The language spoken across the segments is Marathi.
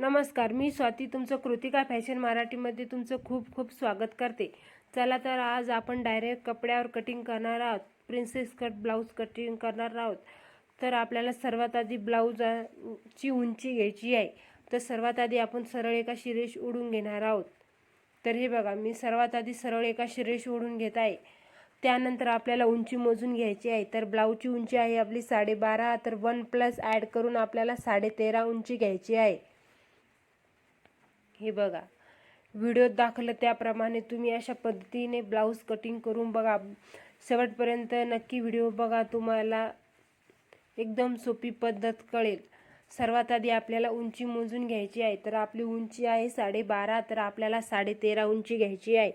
नमस्कार मी स्वाती तुमचं कृतिका फॅशन मराठीमध्ये तुमचं खूप खूप स्वागत करते. चला तर आज आपण डायरेक्ट कपड्यावर कटिंग करणार आहोत प्रिन्सेस कट ब्लाऊज कटिंग करणार आहोत. तर आपल्याला सर्वात आधी ब्लाऊजची उंची घ्यायची आहे. तर सर्वात आधी आपण सरळ एका शिरेश ओढून घेणार आहोत. तर हे बघा मी सर्वात आधी सरळ एका शिरेश ओढून घेत आहे. त्यानंतर आपल्याला उंची मोजून घ्यायची आहे. तर ब्लाऊजची उंची आहे आपली साडेबारा तर वन प्लस ॲड करून आपल्याला साडेतेरा उंची घ्यायची आहे. हे बघा. व्हिडिओत दाखवलं त्याप्रमाणे तुम्ही अशा पद्धतीने ब्लाऊज कटिंग करून बघा. शेवटपर्यंत नक्की व्हिडिओ बघा तुम्हाला एकदम सोपी पद्धत कळेल. सर्वात आधी आपल्याला उंची मोजून घ्यायची आहे. तर आपली उंची आहे साडेबारा तर आपल्याला साडेतेरा उंची घ्यायची आहे.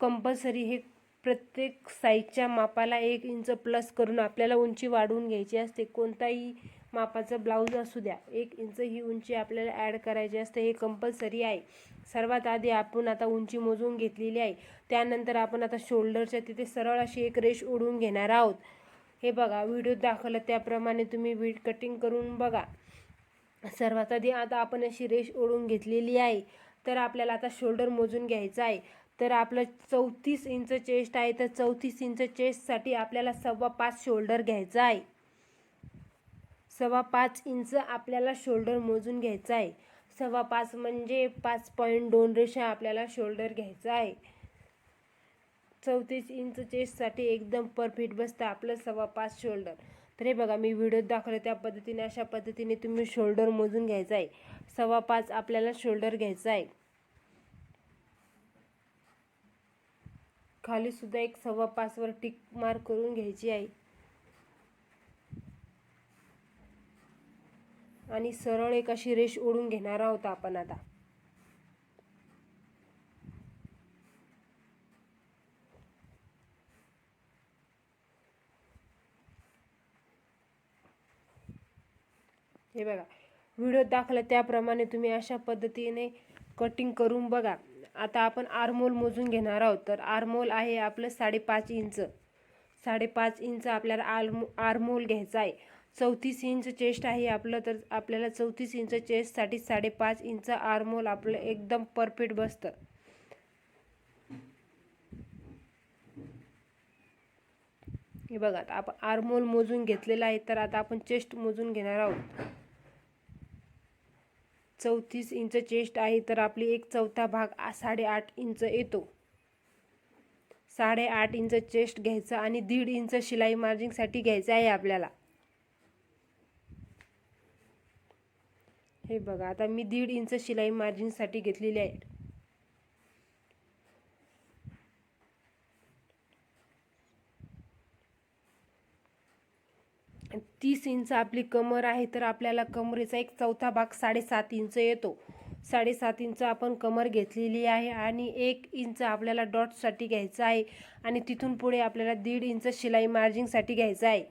कंपल्सरी हे प्रत्येक साईजच्या मापाला एक इंच प्लस करून आपल्याला उंची वाढवून घ्यायची असते. कोणताही मापाचं ब्लाऊज असू द्या एक इंच ही उंची आपल्याला ॲड करायची असते हे कंपल्सरी आहे. सर्वात आधी आपण आता उंची मोजून घेतलेली आहे. त्यानंतर आपण आता शोल्डरच्या तिथे सरळ अशी एक रेष ओढून घेणार आहोत. हे बघा व्हिडिओ दाखवलं त्याप्रमाणे तुम्ही वीड कटिंग करून बघा. सर्वात आधी आता आपण अशी रेष ओढून घेतलेली आहे. तर आपल्याला आता शोल्डर मोजून घ्यायचं आहे. तर आपलं चौतीस इंच चेस्ट आहे तर चौतीस इंच चेस्टसाठी आपल्याला सव्वा पाच शोल्डर घ्यायचा आहे. सव्वा पाच इंच आपल्याला शोल्डर मोजून घ्यायचा आहे. सव्वा पाच म्हणजे पाच पॉईंट दोन रेषा आपल्याला शोल्डर घ्यायचा आहे. चौतीस इंच चेस्टसाठी एकदम परफेक्ट बसतं आपलं सव्वा पाच शोल्डर तर हे बघा मी व्हिडिओत दाखवलं त्या पद्धतीने अशा पद्धतीने तुम्ही शोल्डर मोजून घ्यायचा आहे. सव्वा पाच आपल्याला शोल्डर घ्यायचा आहे. खाली सुद्धा एक सव्वा पाचवर टिक मार्क करून घ्यायची आहे आणि सरळ एक अशी रेष ओढून घेणार आहोत आपण आता. हे बघा व्हिडिओ दाखला त्याप्रमाणे तुम्ही अशा पद्धतीने कटिंग करून बघा. आता आपण आरमोल मोजून घेणार आहोत. तर आरमोल आहे आपलं साडेपाच इंच. साडेपाच इंच आपल्याला आरमो आरमोल घ्यायचा आहे. चौतीस इंच चेस्ट आहे आपलं तर आपल्याला चौतीस इंच चेस्टसाठी साडेपाच इंच आरमोल आपलं एकदम परफेक्ट बसतं. हे बघा आता आपण आरमोल मोजून घेतलेला आहे तर आता आपण चेस्ट मोजून घेणार आहोत. चौतीस इंच चेस्ट आहे तर आपली एक चौथा भाग साडेआठ इंच येतो. साडेआठ इंच चेस्ट घ्यायचं आणि दीड इंच शिलाई मार्जिंगसाठी घ्यायचं आहे आपल्याला. हे बघा आता मी दीड इंच शिलाई मार्जिंगसाठी घेतलेली आहे तीस इंच आपली कमर आहे तर आपल्याला कमरेचा एक चौथा भाग साडेसात इंच येतो. साडेसात इंच आपण कमर घेतलेली आहे आणि एक इंच आपल्याला डॉटसाठी घ्यायचा आहे आणि तिथून पुढे आपल्याला दीड इंच शिलाई मार्जिंगसाठी घ्यायचं आहे.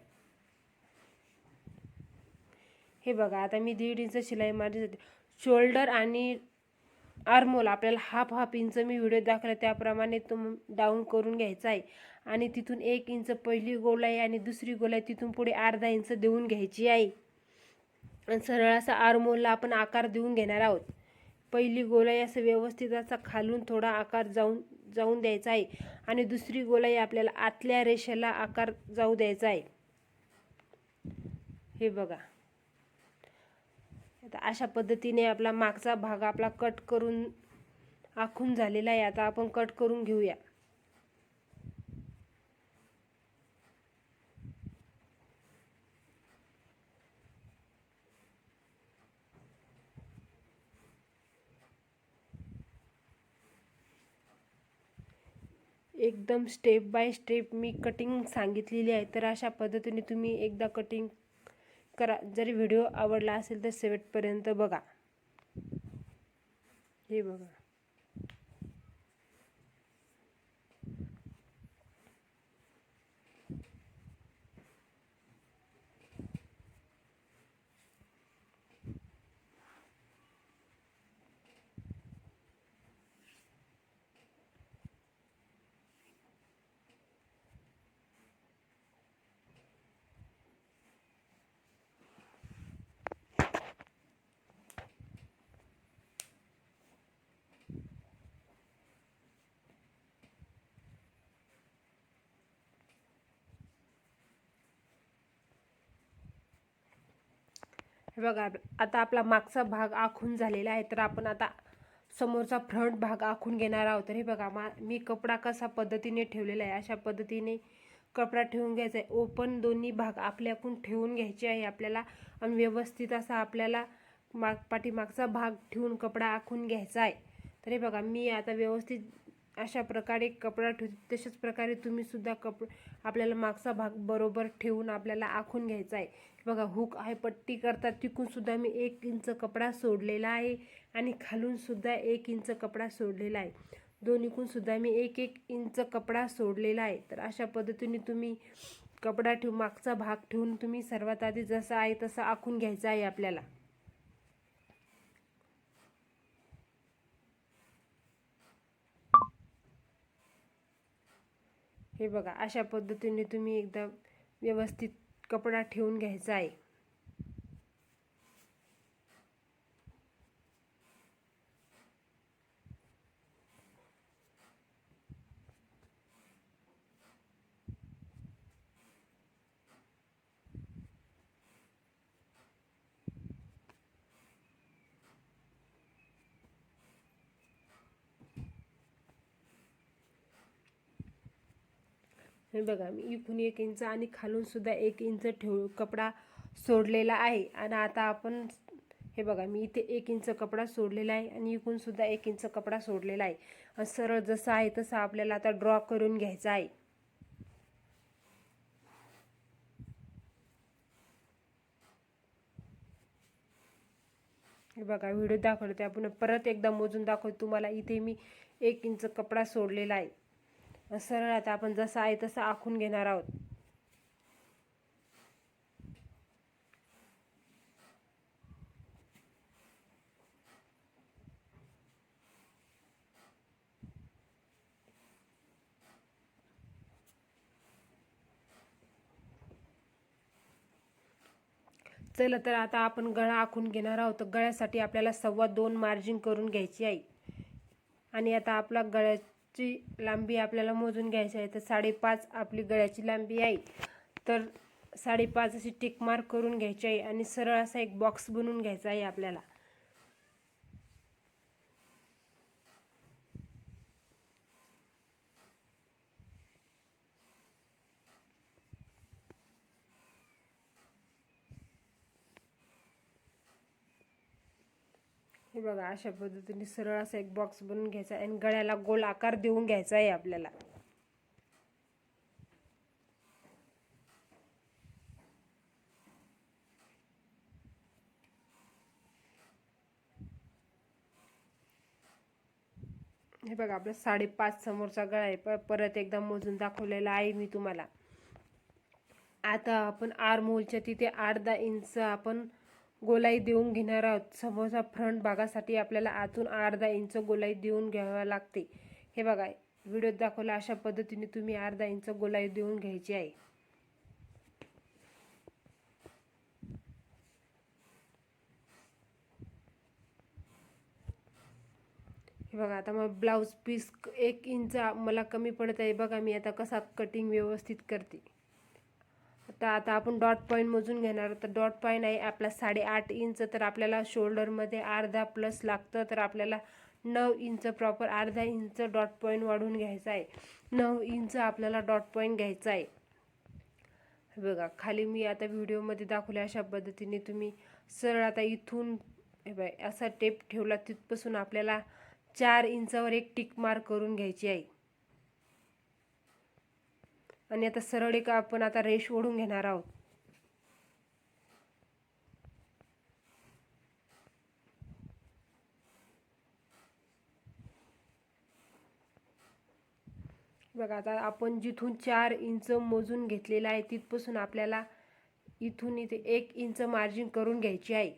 हे बघा आता मी दीड इंच शिलाई मार्जिंगसाठी शोल्डर आणि आर्मोल आपल्याला हाफ हाफ इंच मी व्हिडिओ दाखवला त्याप्रमाणे तुम डाऊन करून घ्यायचा आहे. आणि तिथून एक इंच पहिली गोलाई आणि दुसरी गोलाई तिथून पुढे अर्धा इंच देऊन घ्यायची आहे. आणि सरळ असा आरमोलला आपण आकार देऊन घेणार आहोत. पहिली गोलाई असं व्यवस्थित असा खालून थोडा आकार जाऊन जाऊन द्यायचा आहे. आणि दुसरी गोलाई आपल्याला आतल्या रेषेला आकार जाऊ द्यायचा आहे. हे बघा. आता अशा पद्धतीने आपला मागचा भाग आपला कट करून आखून झालेला आहे. आता आपण कट करून घेऊया. एकदम स्टेप बाय स्टेप मी कटिंग सांगितलेली आहे. तर अशा पद्धतीने तुम्ही एकदा कटिंग करा. जरी व्हिडिओ आवडला असेल तर शेवटपर्यंत बघा. हे बघा. हे बघा आता आपला मागचा भाग आखून झालेला आहे तर आपण आता समोरचा फ्रंट भाग आखून घेणार आहोत. तर हे बघा मा मी कपडा कसा पद्धतीने ठेवलेला आहे अशा पद्धतीने कपडा ठेवून घ्यायचा आहे. ओपन दोन्ही भाग आपल्याकून ठेवून घ्यायचे आहे आपल्याला आणि व्यवस्थित असा आपल्याला माग पाठीमागचा भाग ठेवून कपडा आखून घ्यायचा आहे. तर हे बघा मी आता व्यवस्थित अशा प्रकारे कपडा ठेवते. तशाच प्रकारे तुम्हीसुद्धा कप आपल्याला मागचा भाग बरोबर ठेवून आपल्याला आखून घ्यायचा आहे. बघा हुक आहे पट्टी करतात. तिकूनसुद्धा मी एक इंच कपडा सोडलेला आहे आणि खालूनसुद्धा एक इंच कपडा सोडलेला आहे. दोन सुद्धा मी एक एक इंच कपडा सोडलेला आहे. तर अशा पद्धतीने तुम्ही कपडा ठेवून मागचा भाग ठेवून तुम्ही सर्वात आधी जसा आहे तसा आखून घ्यायचा आहे आपल्याला. हे बघा अशा पद्धतीने तुम्ही एकदा व्यवस्थित कपडा ठेवून घ्यायचा आहे. हे बघा मी इकून एक इंच आणि खालून सुद्धा एक इंच ठेव कपडा सोडलेला आहे. आणि आता आपण हे बघा मी इथे एक इंच कपडा सोडलेला आहे आणि इकून सुद्धा एक इंच कपडा सोडलेला आहे. आणि सरळ जसं आहे तसं आपल्याला आता ड्रॉ करून घ्यायचं आहे. हे बघा व्हिडिओ दाखवले आपण परत एकदा मोजून दाखवतो तुम्हाला. इथे मी एक इंच कपडा सोडलेला आहे. सरळ आता आपण जसं आहे तसं आखून घेणार आहोत. चला तर आता आपण गळा आखून घेणार आहोत. तर गळ्यासाठी आपल्याला सव्वा दोन मार्जिन करून घ्यायची आहे. आणि आता आपला गळ्या ची लांबी आपल्याला मोजून घ्यायची आहे तर साडेपाच आपली गळ्याची लांबी आहे. तर साडेपाच अशी टिक मार्क करून घ्यायची आहे आणि सरळ असा एक बॉक्स बनवून घ्यायचा आहे आपल्याला. हे बघा अशा पद्धतीने सरळ असा एक बॉक्स बनवून घ्यायचा आणि गळ्याला गोल आकार देऊन घ्यायचा आहे आपल्याला. हे बघा आपला साडेपाच समोरचा गळा आहे. परत एकदा मोजून दाखवलेला आहे मी तुम्हाला. आता आपण आर मोलच्या तिथे आठ दहा इंच आपण गोलाई देऊन घेणार आहोत. समोरचा फ्रंट भागासाठी आपल्याला आतून अर्धा इंच गोलाई देऊन घ्यावं लागते. हे बघा व्हिडिओत दाखवला अशा पद्धतीने तुम्ही अर्धा इंच गोलाई देऊन घ्यायची आहे. हे बघा आता मग ब्लाऊज पीस एक इंच मला कमी पडत आहे. बघा मी आता कसा कटिंग व्यवस्थित करते. तर आता आपण डॉट पॉईंट मोजून घेणार. तर डॉट पॉईंट आहे आपला साडेआठ इंच तर आपल्याला शोल्डरमध्ये अर्धा प्लस लागतं. तर आपल्याला नऊ इंच प्रॉपर अर्धा इंच डॉट पॉईंट वाढवून घ्यायचा आहे. नऊ इंच आपल्याला डॉट पॉईंट घ्यायचा आहे. बघा खाली मी आता व्हिडिओमध्ये दाखवल्या अशा पद्धतीने तुम्ही सरळ आता इथून हे बाय असा टेप ठेवला तिथपासून आपल्याला चार इंचावर एक टिक मार्क करून घ्यायची आहे. आणि आता सरळ एक आपण आता रेश ओढून घेणार आहोत. बघा आता आपण जिथून चार इंच मोजून घेतलेलं आहे तिथपासून आपल्याला इथून इथे एक इंच मार्जिन करून घ्यायची आहे.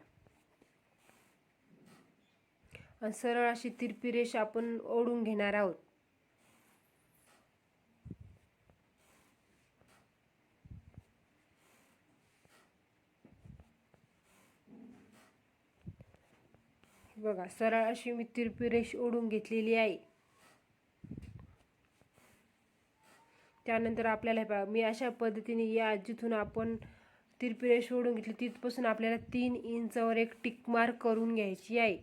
आणि सरळ अशी तिरपी रेष आपण ओढून घेणार आहोत. बघा सरळ अशी मी तिरपी रेष ओढून घेतलेली आहे. त्यानंतर आपल्याला हे बघा मी अशा पद्धतीने या जिथून आपण तिरपी रेष ओढून घेतली तिथपासून आपल्याला तीन इंचावर एक टिक मार्क करून घ्यायची आहे.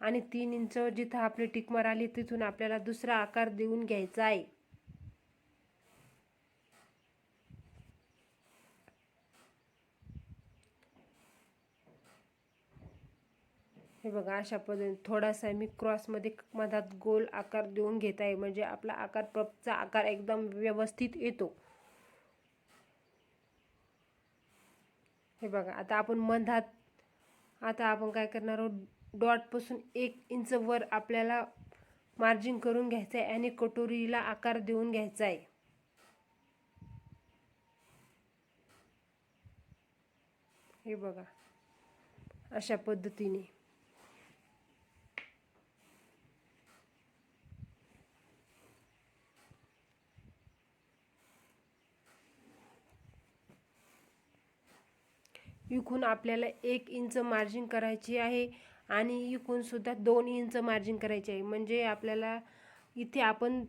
आणि तीन इंचावर जिथं आपली टिक मार आली तिथून आपल्याला दुसरा आकार देऊन घ्यायचा आहे. हे बघा अशा पद्धतीने थोडासा मी क्रॉसमध्ये मधात गोल आकार देऊन घेत आहे. म्हणजे आपला आकार पपचा आकार एकदम व्यवस्थित येतो. हे बघा आता आपण मधात आता आपण काय करणार आहोत? डॉटपासून एक इंच वर आपल्याला मार्जिन करून घ्यायचं आहे आणि कटोरीला आकार देऊन घ्यायचा आहे. हे बघा अशा पद्धतीने. इकून आपल्याला एक इंच मार्जिन करायची आहे आणि इकूनसुद्धा दोन इंच मार्जिन करायची आहे. म्हणजे आपल्याला इथे आपण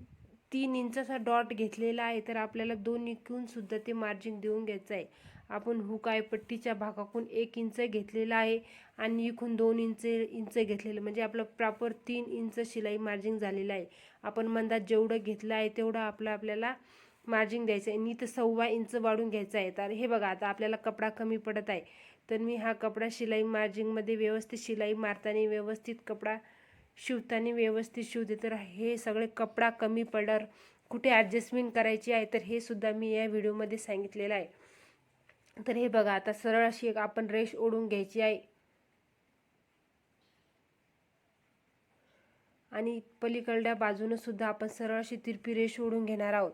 तीन इंचाचा डॉट घेतलेला आहे तर आपल्याला दोन इकूनसुद्धा ते मार्जिन देऊन घ्यायचं आहे. आपण हुकायपट्टीच्या भागाकून एक इंच घेतलेला आहे आणि इकून दोन इंच इंच घेतलेलं. म्हणजे आपलं प्रॉपर तीन इंच शिलाई मार्जिन झालेलं आहे. आपण मंदात जेवढं घेतलं आहे तेवढं आपलं आपल्याला मार्जिंग द्यायचं आहे नीत सव्वा इंच वाढून घ्यायचं आहे. तर हे बघा आता आपल्याला कपडा कमी पडत आहे. तर मी हा कपडा शिलाई मार्जिंगमध्ये व्यवस्थित शिलाई मारताना व्यवस्थित कपडा शिवताना व्यवस्थित शिवते. तर हे सगळे कपडा कमी पडल्यावर कुठे ॲडजस्टमेंट करायची आहे तर हे सुद्धा मी या व्हिडिओमध्ये सांगितलेलं आहे. तर हे बघा आता सरळ अशी एक आपण रेष ओढून घ्यायची आहे. आणि पलीकडल्या बाजूनं सुद्धा आपण सरळ अशी तिरपी रेष ओढून घेणार आहोत.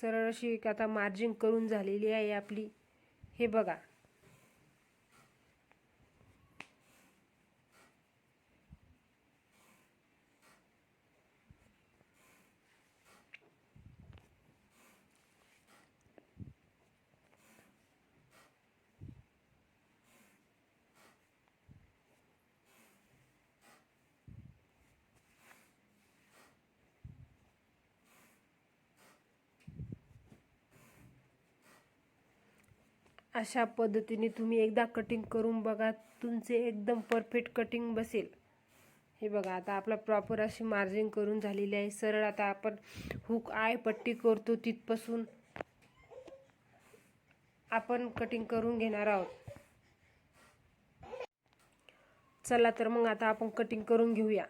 सरळ अशी एक आता मार्जिन करून झालेली आहे आपली. हे बघा. अशा पद्धतीने तुम्ही एकदा कटिंग करून बघा तुमचे एकदम परफेक्ट कटिंग बसेल. हे बघा आता आपला प्रॉपर अशी मार्जिन करून झालेली आहे. सरळ आता आपण हुक आय पट्टी करतो तिथपासून. आपण कटिंग करून घेणार आहोत. चला तर मग आता आपण कटिंग करून घेऊया.